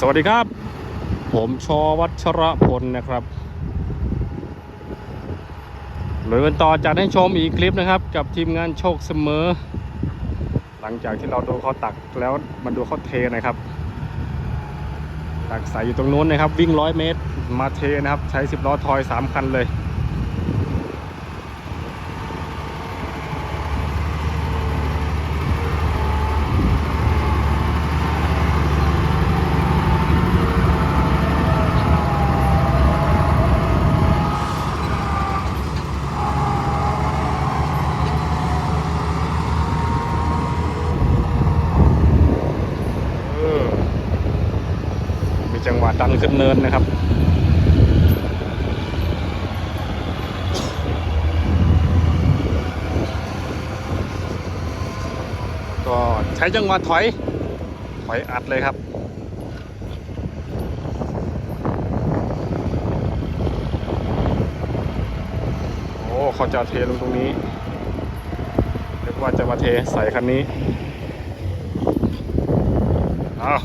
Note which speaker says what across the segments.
Speaker 1: สวัสดีครับ ผมชอวัชระพลนะครับเลยกันต่อจากให้ชมอีกคลิปนะครับ กับทีมงานโชคเสมอ หลังจากที่เราดูเขาตักแล้วมาดูเขาเทนะครับ ตักใส่อยู่ตรงนู้นนะครับ วิ่งร้อยเมตร มาเทนะครับ ใช้สิบล้อทอยสามคันเลย เออมี จังหวะดันขึ้นเนินนะครับก็ใช้จังหวะถอย ถอยอัดเลยครับ โอ้เขาจะเทลงตรงนี้เรียกว่าจะมาเทใส่คันนี้อ้าว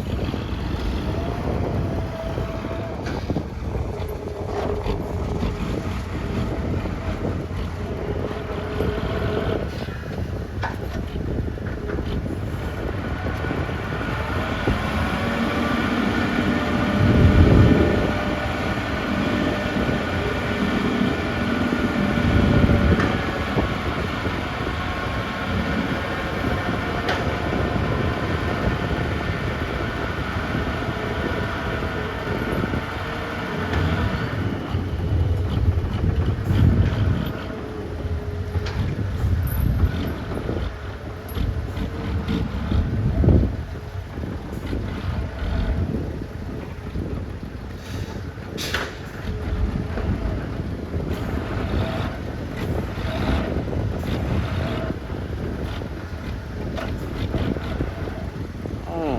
Speaker 1: อืม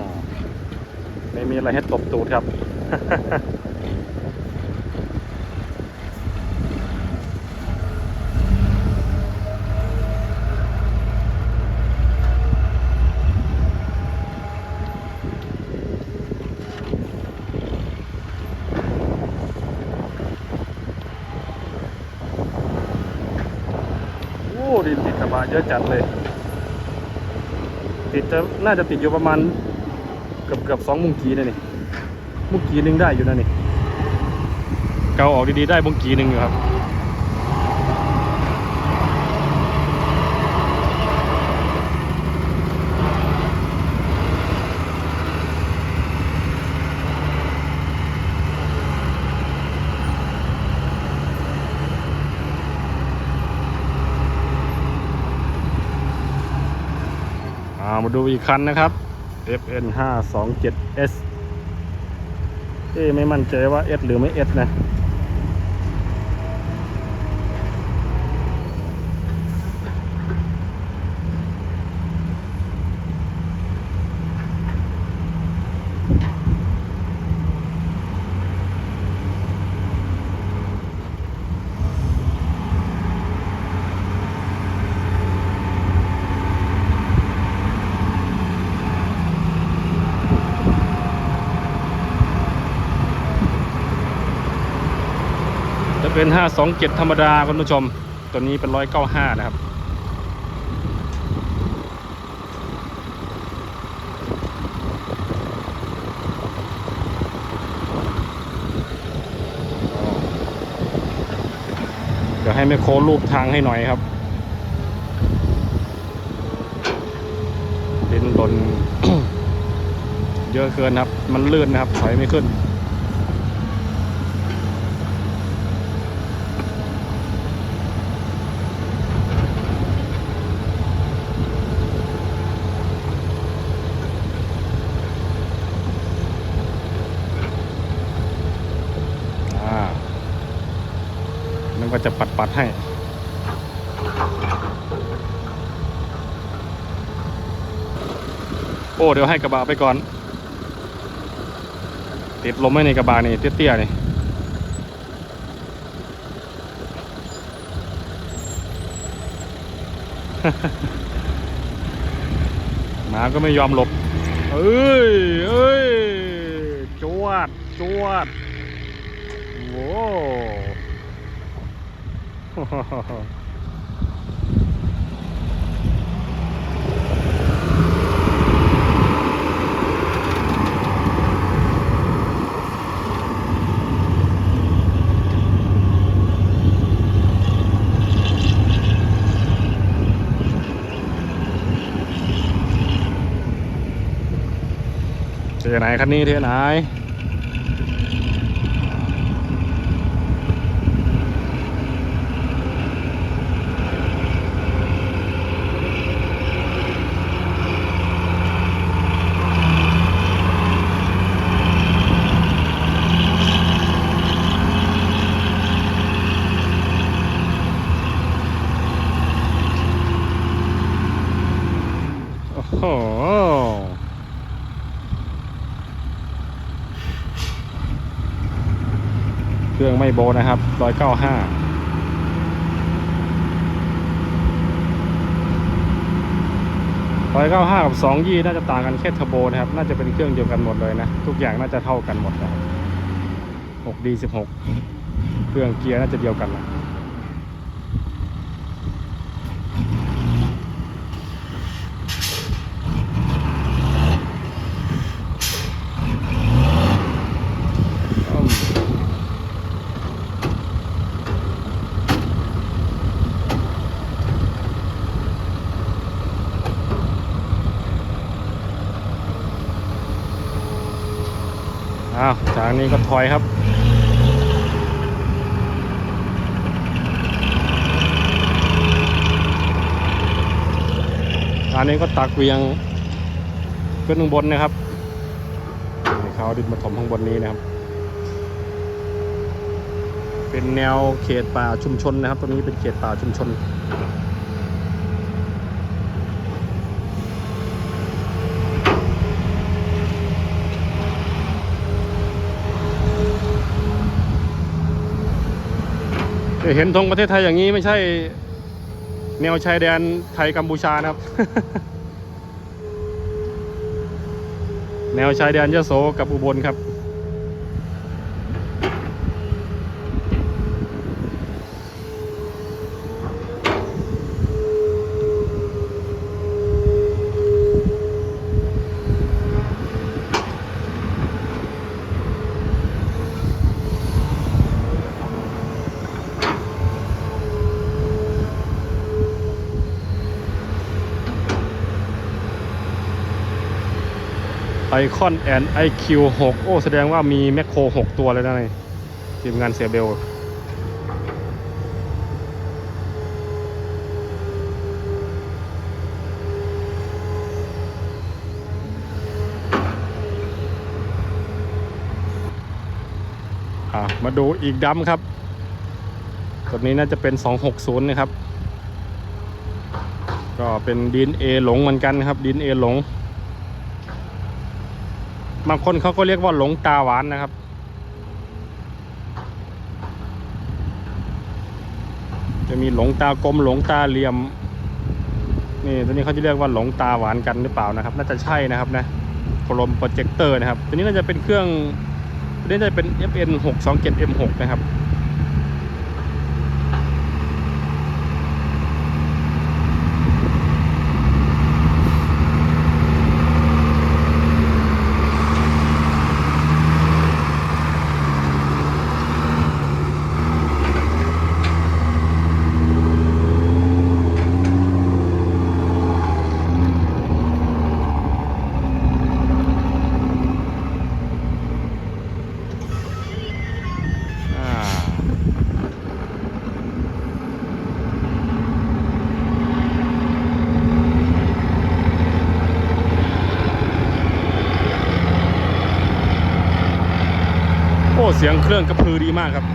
Speaker 1: ไม่มีอะไรให้ตบตูดครับ โอ้ดินติดกระบะเยอะจัดเลย ติดจะน่าจะติดอยู่ประมาณ เกือบเกือบสองมุงกีนะนี่มุงกีหนึ่งได้อยู่นะนี่เกาออกดีๆได้มุงกีหนึ่งอยู่ครับามาดูอีกคันนะครับ FN 5 2 7 S เอ๊ไม่มั่นใจว่า S หรือไม่ S นะ จะเป็น 527 ธรรมดาคุณผู้ชม ตัวนี้เป็น 195 นะครับ เดี๋ยวให้แมคโครรูปทางให้หน่อยครับดินหล่นเยอะเกินครับ มันลื่นนะครับถอยไม่ขึ้น อ่านึ กว่าจะปัดปัดๆให้โอ้เดี๋ยวให้กระบะไปก่อน ติดลมไว้ในกระบะนี่เตี้ยๆนี่หมาก็ไม่ยอมหลบ เอ้ยเอ้ยจูจวดโว้ เทไหนคันนี้เทไหน โอ้โห เครื่อง ไม่โบนะครับร้อยเก้าห้าร้อยเก้าห้ากับสองยี่น่าจะต่างกันแค่เทอร์โบนะครับ น่าจะเป็นเครื่องเดียวกันหมดเลยนะ ทุกอย่างน่าจะเท่ากันหมดนะหกดีสิบหกเครื่องเกียร์น่าจะเดียวกันนะอืมอ้านี้ก็ถอยครับ อันนี้ก็ตักเวียงขึ้นข้างบนนะครับให้เขาเอาดินมาถมข้างบนนี้นะครับ เป็นแนวเขตป่าชุมชนนะครับ ตรงนี้เป็นเขตป่าชุมชน เห็นธงประเทศไทยอย่างนี้ไม่ใช่ แนวชายแดนไทยกัมพูชานะครับ แนวชายแดนยโสกับอุบลครับ ไอคอนแอนไอคิวหกโอ้ แสดงว่ามีแมคโครหกตัวเลยนะนี่ทีมงานเสียเบลอะมาดูอีกดัมครับ ตัวนี้น่าจะเป็น 260 นะครับ ก็เป็นดินเอหลงเหมือนกันครับดินเอหลง บางคนเขาก็เรียกว่าหลงตาหวานนะครับ จะมีหลงตากลมหลงตาเหลี่ยม นี่ตัวนี้เขาจะเรียกว่าหลงตาหวานกันหรือเปล่านะครับ น่าจะใช่นะครับนะโคลมโปรเจคเตอร์นะครับ ตัวนี้น่าจะเป็นเครื่องตัวนี้น่าจะเป็น FN 627 M6 นะครับ เสียงเครื่องกระพือดีมากครับ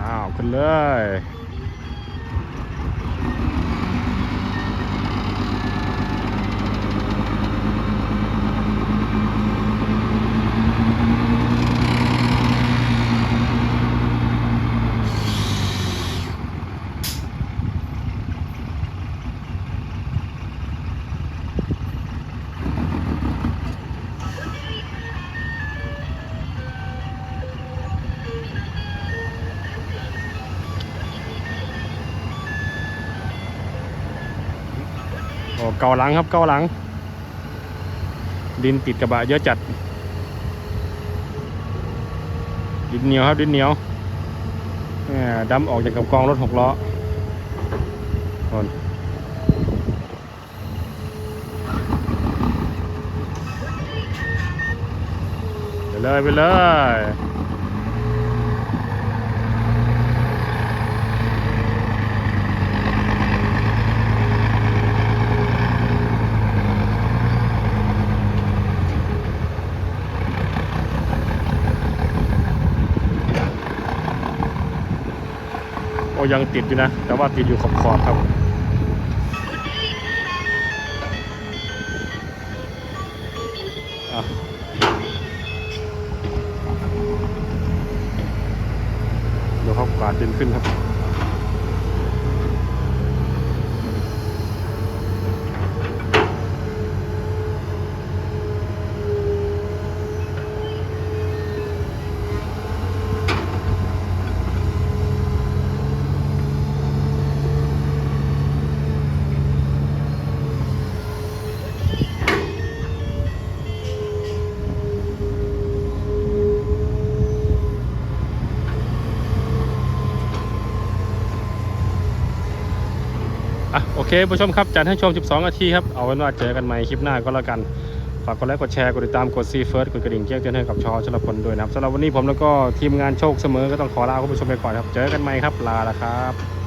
Speaker 1: อ้าวขึ้นเลย เกาหลังครับเกาหลัง ดินติดกระบะเยอะจัด ดินเหนียวครับดินเหนียวแหม่ดำออกจากกับกองรถหกล้อคนไปเลยไปเลย ยังติดอยู่นะ แต่ว่าติดอยู่ขอบขอบครับ เคผู้ชมครับจัดให้ชม 12 นาทีครับ เอาเป็นว่าเจอกันใหม่คลิปหน้าก็แล้วกัน ฝากกดไลค์กดแชร์กดติดตามกดซีเฟิร์สกดกระดิ่งแจ้งเตือนให้กับชอชลพลด้วยนะครับสำหรับวันนี้ผมแล้วก็ทีมงานโชคเสมอก็ต้องขอลาคุณผู้ชมไปก่อนครับ เจอกันใหม่ครับลาแล้วครับ